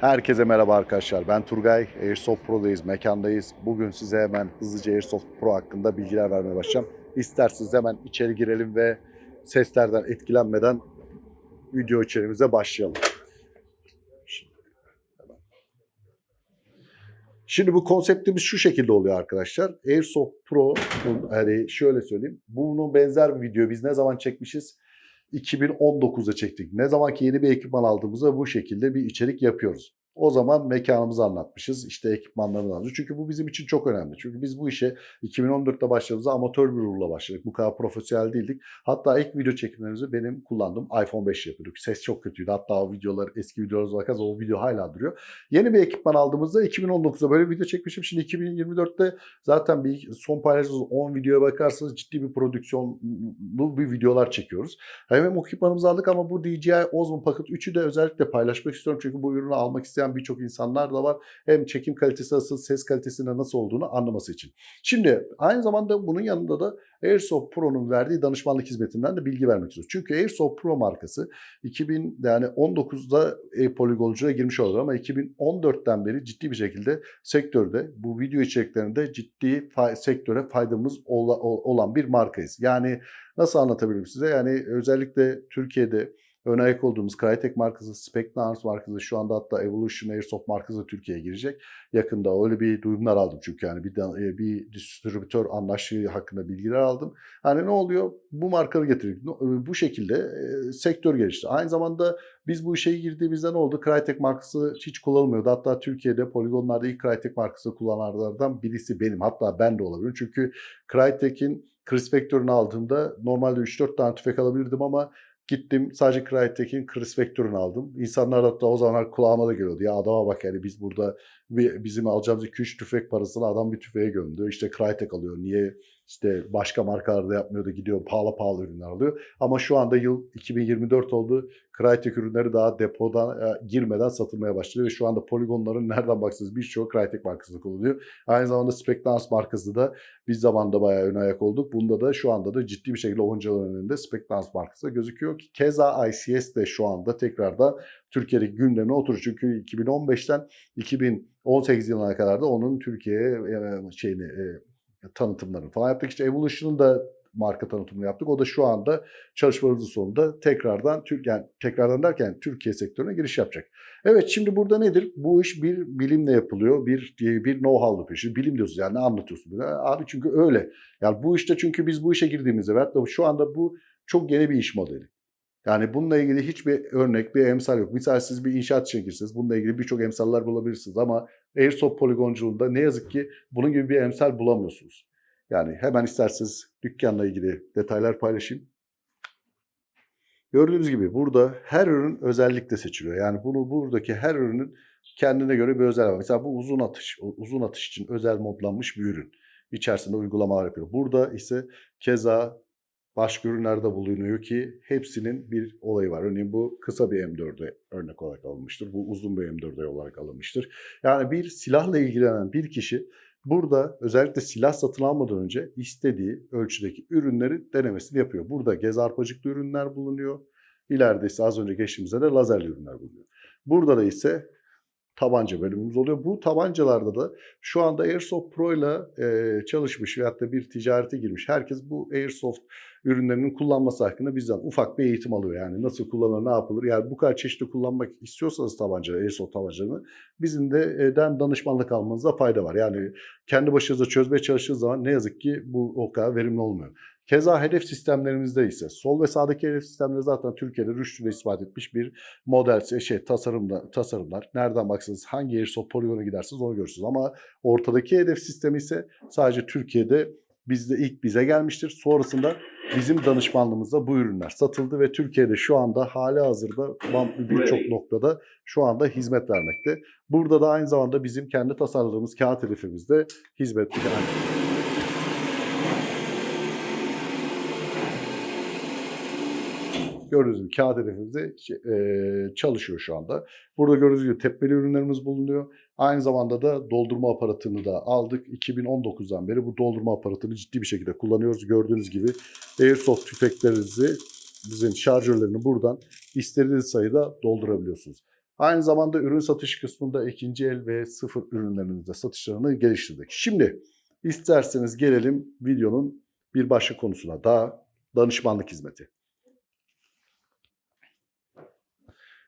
Herkese merhaba arkadaşlar. Ben Turgay. Airsoft Pro'dayız, mekandayız. Bugün size hemen hızlıca Airsoft Pro hakkında bilgiler vermeye başlayacağım. İsterseniz hemen içeri girelim ve seslerden etkilenmeden video içerimize başlayalım. Şimdi bu konseptimiz şu şekilde oluyor arkadaşlar. Airsoft Pro, hani şöyle söyleyeyim. Bunun benzer bir video biz ne zaman çekmişiz? 2019'da çektik. Ne zaman ki yeni bir ekipman aldığımızda bu şekilde bir içerik yapıyoruz. O zaman mekanımızı anlatmışız. işte ekipmanlarını anlatmışız. Çünkü bu bizim için çok önemli. Çünkü biz bu işe 2014'te başladığımızda amatör bir ruhla başladık. Bu kadar profesyonel değildik. Hatta ilk video çekimlerimizi benim kullandığım iPhone 5 yapıyorduk. Ses çok kötüydü. Hatta o videolar eski videolarımıza bakarsanız o video hala duruyor. Yeni bir ekipman aldığımızda 2019'da böyle video çekmişim. Şimdi 2024'te zaten bir son paylaştığımız 10 videoya bakarsanız ciddi bir prodüksiyonlu bir videolar çekiyoruz. Hem ekipmanımızı aldık ama bu DJI Osmo Pocket 3'ü de özellikle paylaşmak istiyorum. Çünkü bu ürünü almak isteyen birçok insanlar da var. Hem çekim kalitesi nasıl, ses kalitesinin nasıl olduğunu anlaması için. Şimdi aynı zamanda bunun yanında da Airsoft Pro'nun verdiği danışmanlık hizmetinden de bilgi vermek istiyoruz. Çünkü Airsoft Pro markası 2000 yani 19'da e-poligoncuya girmiş oldu ama 2014'ten beri ciddi bir şekilde sektörde bu video içeriklerinde ciddi fa- sektöre faydamız ola- ol- olan bir markayız. Yani nasıl anlatabilirim size? Yani özellikle Türkiye'de ön ayak olduğumuz Crytek markası, Specnarms markası şu anda hatta Evolution Airsoft markası Türkiye'ye girecek. Yakında öyle bir duyumlar aldım çünkü yani bir, e, bir distribütör anlaştığı hakkında bilgiler aldım. Hani ne oluyor? Bu markaları getirdik. E, Bu şekilde e, sektör gelişti. Aynı zamanda biz bu işe girdiğimizde ne oldu? Crytek markası hiç kullanılmıyordu. Hatta Türkiye'de poligonlarda ilk Crytek markası kullananlardan birisi benim. Hatta ben de olabilirim. Çünkü Crytek'in Chris Vector'ını aldığımda normalde 3-4 tane tüfek alabilirdim ama Gittim sadece Crytek'in Chris Vector'unu aldım. İnsanlar hatta o zamanlar kulağıma da geliyordu. Ya adama bak yani biz burada bizim alacağımız 2-3 tüfek parasını adam bir tüfeğe gömdü. İşte Crytek alıyor. Niye işte başka markalarda yapmıyor da gidiyor pahalı pahalı ürünler alıyor. Ama şu anda yıl 2024 oldu. Crytek ürünleri daha depodan e, girmeden satılmaya başladı ve şu anda poligonların nereden baksanız birçoğu Crytek markasını kullanıyor. Aynı zamanda Spectrans markası da biz zamanda bayağı ön ayak olduk. Bunda da şu anda da ciddi bir şekilde oyuncuların önünde Spectrans markası da gözüküyor ki keza ICS de şu anda tekrardan Türkiye'deki gündemine oturur. Çünkü 2015'ten 2018 yılına kadar da onun Türkiye'ye e, şeyini e, tanıtımlarını falan yaptık. İşte Evolution'un da marka tanıtımını yaptık. O da şu anda çalışmalarımızın sonunda tekrardan Türk yani tekrardan derken Türkiye sektörüne giriş yapacak. Evet şimdi burada nedir? Bu iş bir bilimle yapılıyor. Bir bir know-how'lı peşi. Bilim diyorsunuz yani ne anlatıyorsun? Abi çünkü öyle. Yani bu işte çünkü biz bu işe girdiğimizde ve hatta şu anda bu çok yeni bir iş modeli. Yani bununla ilgili hiçbir örnek, bir emsal yok. Misal siz bir inşaat işine girseniz bununla ilgili birçok emsaller bulabilirsiniz ama Airsoft poligonculuğunda ne yazık ki bunun gibi bir emsal bulamıyorsunuz. Yani hemen isterseniz dükkanla ilgili detaylar paylaşayım. Gördüğünüz gibi burada her ürün özellikle seçiliyor. Yani bunu buradaki her ürünün kendine göre bir özel var. Mesela bu uzun atış, uzun atış için özel modlanmış bir ürün. İçerisinde uygulamalar yapıyor. Burada ise keza başka ürünlerde bulunuyor ki hepsinin bir olayı var. Örneğin bu kısa bir M4'e örnek olarak alınmıştır. Bu uzun bir M4'e olarak alınmıştır. Yani bir silahla ilgilenen bir kişi burada özellikle silah satın almadan önce istediği ölçüdeki ürünleri denemesini yapıyor. Burada gez arpacıklı ürünler bulunuyor. İleride ise az önce geçtiğimizde de lazerli ürünler bulunuyor. Burada da ise tabanca bölümümüz oluyor. Bu tabancalarda da şu anda Airsoft Pro ile e, çalışmış veyahut da bir ticarete girmiş. Herkes bu Airsoft ürünlerinin kullanması hakkında bizden ufak bir eğitim alıyor. Yani nasıl kullanılır, ne yapılır. Yani bu kadar çeşitli kullanmak istiyorsanız tabanca, Airsoft tabancalarını bizim de e, den danışmanlık almanıza fayda var. Yani kendi başınıza çözmeye çalıştığınız zaman ne yazık ki bu o kadar verimli olmuyor. Keza hedef sistemlerimizde ise sol ve sağdaki hedef sistemleri zaten Türkiye'de rüştüyle ispat etmiş bir model şey tasarımda tasarımlar. Nereden baksanız hangi Airsoft poligona giderseniz onu görürsünüz. Ama ortadaki hedef sistemi ise sadece Türkiye'de bizde ilk bize gelmiştir. Sonrasında bizim danışmanlığımızda bu ürünler satıldı ve Türkiye'de şu anda hali hazırda birçok noktada şu anda hizmet vermekte. Burada da aynı zamanda bizim kendi tasarladığımız kağıt hedefimizde hizmet yani gördüğünüz gibi kağıt hedefimizde e, çalışıyor şu anda. Burada gördüğünüz gibi tepeli ürünlerimiz bulunuyor. Aynı zamanda da doldurma aparatını da aldık. 2019'dan beri bu doldurma aparatını ciddi bir şekilde kullanıyoruz. Gördüğünüz gibi Airsoft tüfeklerinizi bizim şarjörlerini buradan istediğiniz sayıda doldurabiliyorsunuz. Aynı zamanda ürün satış kısmında ikinci el ve sıfır ürünlerimizde satışlarını geliştirdik. Şimdi isterseniz gelelim videonun bir başka konusuna daha danışmanlık hizmeti.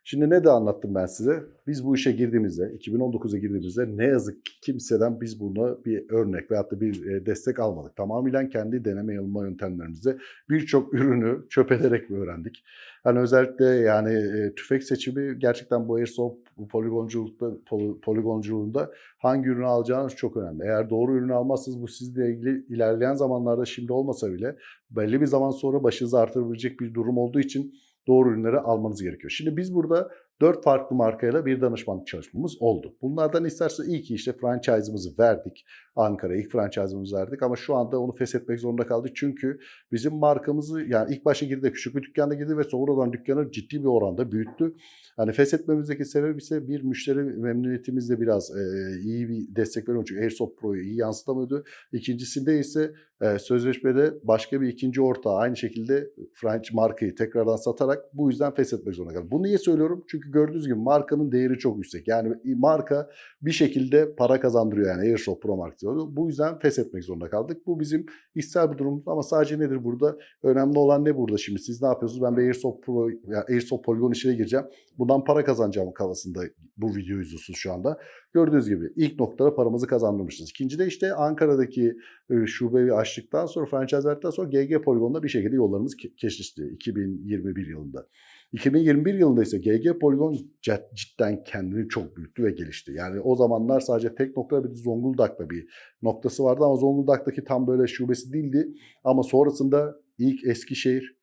Şimdi ne de anlattım ben size? Biz bu işe girdiğimizde, 2019'a girdiğimizde ne yazık ki kimseden biz buna bir örnek veyahut da bir e, destek almadık. Tamamen kendi deneme yanılma yöntemlerimizde birçok ürünü çöp ederek öğrendik? Hani özellikle yani e, tüfek seçimi gerçekten bu airsoft poligonculukta, poli- poligonculuğunda hangi ürünü alacağınız çok önemli. Eğer doğru ürünü almazsanız bu sizle ilgili ilerleyen zamanlarda şimdi olmasa bile belli bir zaman sonra başınızı artırabilecek bir durum olduğu için doğru ürünleri almanız gerekiyor. Şimdi biz burada dört farklı markayla bir danışmanlık çalışmamız oldu. Bunlardan isterse iyi ki işte franchise'ımızı verdik. Ankara'ya ilk franchise'ımızı verdik ama şu anda onu feshetmek zorunda kaldık. Çünkü bizim markamızı yani ilk başta girdi küçük bir dükkanda girdi ve sonradan dükkanı ciddi bir oranda büyüttü. Hani feshetmemizdeki sebep ise bir müşteri memnuniyetimizde biraz e, iyi bir destek veriyor. Çünkü Airsoft Pro'yu iyi yansıtamıyordu. İkincisinde ise e, sözleşmede başka bir ikinci ortağı aynı şekilde French markayı tekrardan satarak bu yüzden feshetmek zorunda kaldı. Bunu niye söylüyorum? Çünkü gördüğünüz gibi markanın değeri çok yüksek. Yani marka bir şekilde para kazandırıyor yani Airsoft Pro markası. Bu yüzden feshetmek zorunda kaldık. Bu bizim ister bir durumumuz ama sadece nedir burada? Önemli olan ne burada şimdi? Siz ne yapıyorsunuz? Ben bir Airsoft Pro, ya Airsoft Polygon işine gireceğim. Bundan para kazanacağım kafasında bu videoyu izliyorsunuz şu anda. Gördüğünüz gibi ilk noktada paramızı kazandırmışız. İkinci de işte Ankara'daki e, şubeyi açtıktan sonra, franchise verdikten sonra GG Polygon'da bir şekilde yollarımız ke- kesişti 2021 yılında. 2021 yılında ise GG Polygon cid- cidden kendini çok büyüttü ve gelişti. Yani o zamanlar sadece tek nokta bir Zonguldak'ta bir noktası vardı ama Zonguldak'taki tam böyle şubesi değildi. Ama sonrasında ilk Eskişehir,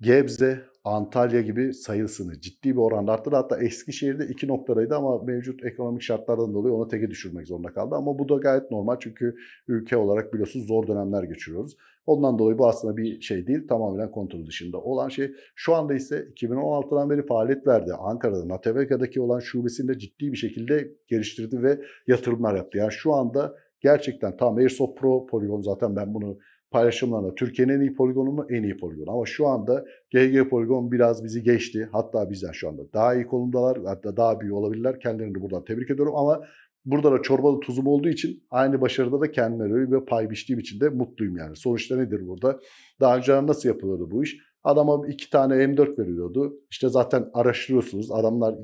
Gebze, Antalya gibi sayısını ciddi bir oranda arttırdı. Hatta Eskişehir'de iki noktadaydı ama mevcut ekonomik şartlardan dolayı onu teke düşürmek zorunda kaldı. Ama bu da gayet normal çünkü ülke olarak biliyorsunuz zor dönemler geçiriyoruz. Ondan dolayı bu aslında bir şey değil. Tamamen kontrol dışında olan şey. Şu anda ise 2016'dan beri faaliyet verdi. Ankara'da, Nateveka'daki olan şubesinde ciddi bir şekilde geliştirdi ve yatırımlar yaptı. Yani şu anda gerçekten tam Airsoft Pro poligon zaten ben bunu paylaşımlarında Türkiye'nin en iyi poligonu mu? En iyi poligonu. Ama şu anda GG Poligon biraz bizi geçti. Hatta bizden şu anda daha iyi konumdalar. Hatta daha büyük olabilirler. Kendilerini buradan tebrik ediyorum ama burada da çorbalı tuzum olduğu için aynı başarıda da kendileri ve pay biçtiğim için de mutluyum yani. Sonuçta nedir burada? Daha önce nasıl yapılıyordu bu iş? Adama iki tane M4 veriliyordu. İşte zaten araştırıyorsunuz. Adamlar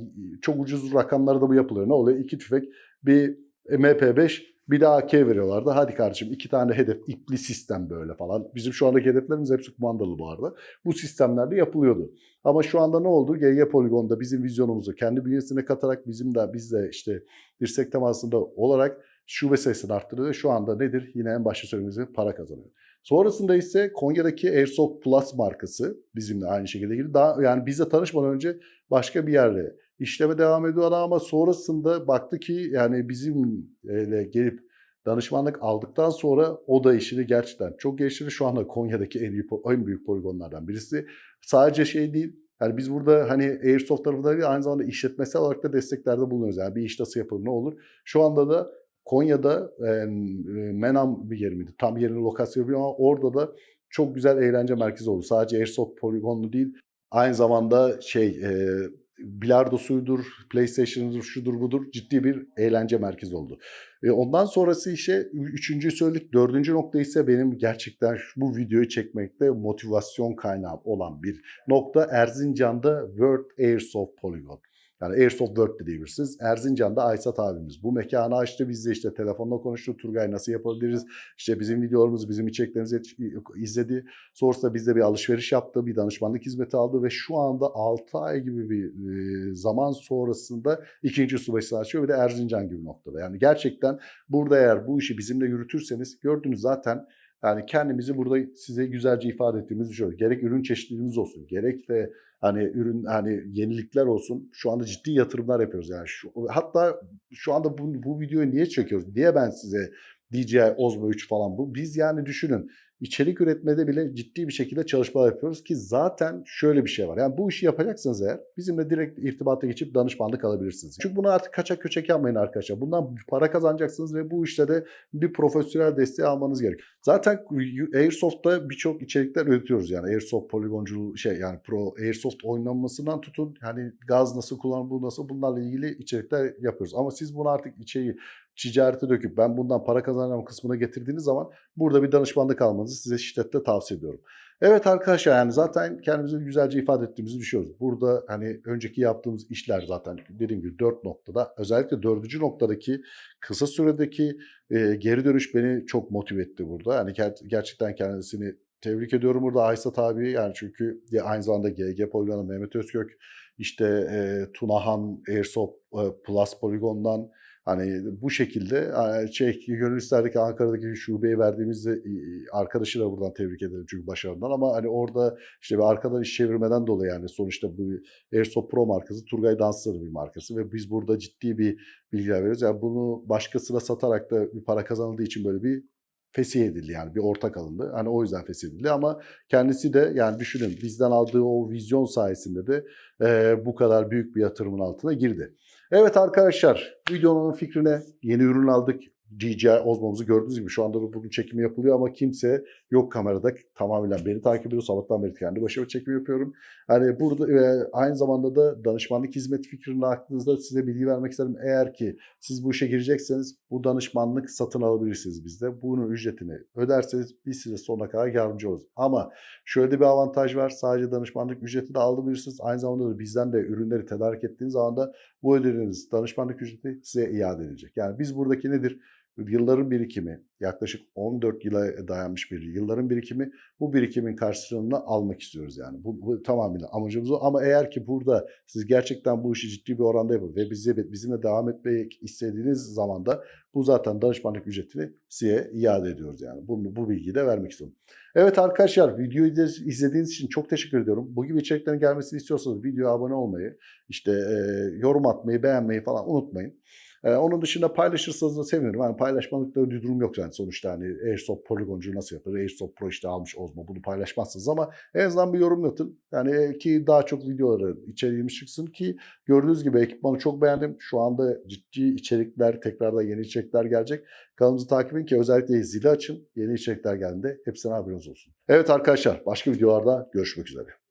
çok ucuz rakamlarda da bu yapılıyor. Ne oluyor? İki tüfek, bir MP5, bir de AK veriyorlardı. Hadi kardeşim iki tane hedef, ipli sistem böyle falan. Bizim şu andaki hedeflerimiz hepsi kumandalı bu arada. Bu sistemlerde yapılıyordu. Ama şu anda ne oldu? GG Poligon'da bizim vizyonumuzu kendi bünyesine katarak bizim de biz de işte dirsek temasında olarak şube sayısını arttırdı ve şu anda nedir? Yine en başta söylediğimiz para kazanıyor. Sonrasında ise Konya'daki Airsoft Plus markası bizimle aynı şekilde girdi. Daha yani bizle tanışmadan önce başka bir yerde işleme devam ediyor ama sonrasında baktı ki yani bizimle gelip danışmanlık aldıktan sonra o da işini gerçekten çok geliştirdi. Şu anda Konya'daki en büyük, en büyük poligonlardan birisi. Sadece şey değil, yani biz burada hani Airsoft tarafında değil, aynı zamanda işletmesel olarak da desteklerde bulunuyoruz. Yani bir iş nasıl yapılır, ne olur. Şu anda da Konya'da e, Menam bir yer miydi? Tam yerini lokasyon bilmiyorum ama orada da çok güzel eğlence merkezi oldu. Sadece Airsoft poligonlu değil, aynı zamanda şey e, bilardosuydur, PlayStation'dır, şudur budur ciddi bir eğlence merkezi oldu. E ondan sonrası işe üçüncüyü söyledik. Dördüncü nokta ise benim gerçekten bu videoyu çekmekte motivasyon kaynağı olan bir nokta Erzincan'da World Airsoft Polygon. Yani Airsoft World de diyebilirsiniz. Erzincan'da Aysat abimiz bu mekanı açtı. Biz de işte telefonla konuştuk. Turgay nasıl yapabiliriz? İşte bizim videolarımızı, bizim içeriklerimizi izledi. Sonrasında bizde bir alışveriş yaptı. Bir danışmanlık hizmeti aldı ve şu anda 6 ay gibi bir zaman sonrasında ikinci subasını açıyor ve de Erzincan gibi noktada. Yani gerçekten burada eğer bu işi bizimle yürütürseniz gördünüz zaten yani kendimizi burada size güzelce ifade ettiğimizi düşünüyorum. Gerek ürün çeşitliliğimiz olsun, gerek de hani ürün hani yenilikler olsun. Şu anda ciddi yatırımlar yapıyoruz yani. Şu, hatta şu anda bu, bu videoyu niye çekiyoruz? Niye ben size DJI Osmo 3 falan bu? Biz yani düşünün içerik üretmede bile ciddi bir şekilde çalışmalar yapıyoruz ki zaten şöyle bir şey var. Yani bu işi yapacaksanız eğer bizimle direkt irtibata geçip danışmanlık alabilirsiniz. Çünkü bunu artık kaçak köçek yapmayın arkadaşlar. Bundan para kazanacaksınız ve bu işte de bir profesyonel desteği almanız gerek. Zaten Airsoft'ta birçok içerikler üretiyoruz yani. Airsoft poligonculuğu şey yani pro Airsoft oynanmasından tutun hani gaz nasıl kullanılır nasıl bunlarla ilgili içerikler yapıyoruz. Ama siz bunu artık içeriği ticarete döküp ben bundan para kazanacağım kısmına getirdiğiniz zaman burada bir danışmanlık almanızı size şiddetle tavsiye ediyorum. Evet arkadaşlar yani zaten kendimizi güzelce ifade ettiğimizi düşünüyoruz. Burada hani önceki yaptığımız işler zaten dediğim gibi dört noktada özellikle dördüncü noktadaki kısa süredeki e, geri dönüş beni çok motive etti burada. Yani ger- gerçekten kendisini tebrik ediyorum burada Aysat abi yani çünkü aynı zamanda GG Poligon'un Mehmet Özkök işte e, Tunahan Airsoft e, Plus Poligon'dan Hani bu şekilde şey gönül isterdik Ankara'daki şubeye verdiğimiz arkadaşı da buradan tebrik ederim çünkü başarından ama hani orada işte bir arkadan iş çevirmeden dolayı yani sonuçta bu Airsoft Pro markası Turgay Dansları bir markası ve biz burada ciddi bir bilgiler veriyoruz. Yani bunu başkasına satarak da bir para kazanıldığı için böyle bir fesih edildi yani bir ortak alındı. Hani o yüzden fesih edildi ama kendisi de yani düşünün bizden aldığı o vizyon sayesinde de e, bu kadar büyük bir yatırımın altına girdi. Evet arkadaşlar videonun fikrine yeni ürün aldık. DJI Osmo'muzu gördüğünüz gibi şu anda da bugün çekimi yapılıyor ama kimse yok kamerada tamamen beni takip ediyor. Sabahtan beri kendi başıma çekim yapıyorum. Hani burada e, aynı zamanda da danışmanlık hizmeti fikrini aklınızda size bilgi vermek isterim. Eğer ki siz bu işe girecekseniz bu danışmanlık satın alabilirsiniz bizde. Bunun ücretini öderseniz biz size sonuna kadar yardımcı oluruz. Ama şöyle bir avantaj var. Sadece danışmanlık ücreti de alabilirsiniz. Aynı zamanda da bizden de ürünleri tedarik ettiğiniz zaman da bu ödediğiniz danışmanlık ücreti size iade edilecek. Yani biz buradaki nedir? Yılların birikimi, yaklaşık 14 yıla dayanmış bir yılların birikimi, bu birikimin karşılığını almak istiyoruz yani. Bu, bu tamamıyla amacımız o. Ama eğer ki burada siz gerçekten bu işi ciddi bir oranda yapın ve bize, bizimle devam etmeyi istediğiniz zaman da bu zaten danışmanlık ücretini size iade ediyoruz yani. Bunu, bu bilgiyi de vermek istiyorum. Evet arkadaşlar videoyu izlediğiniz için çok teşekkür ediyorum. Bu gibi içeriklerin gelmesini istiyorsanız videoya abone olmayı, işte e, yorum atmayı, beğenmeyi falan unutmayın. Ee, onun dışında paylaşırsanız da sevinirim. Yani paylaşmalıkta bir durum yok yani sonuçta hani Airsoft poligoncu nasıl yapar? Airsoft Pro işte almış Osmo bunu paylaşmazsınız ama en azından bir yorum atın. Yani ki daha çok videoları içeriğimiz çıksın ki gördüğünüz gibi ekipmanı çok beğendim. Şu anda ciddi içerikler tekrardan yeni içerikler gelecek. Kanalımızı takip edin ki özellikle zili açın. Yeni içerikler geldiğinde hepsine haberiniz olsun. Evet arkadaşlar başka videolarda görüşmek üzere.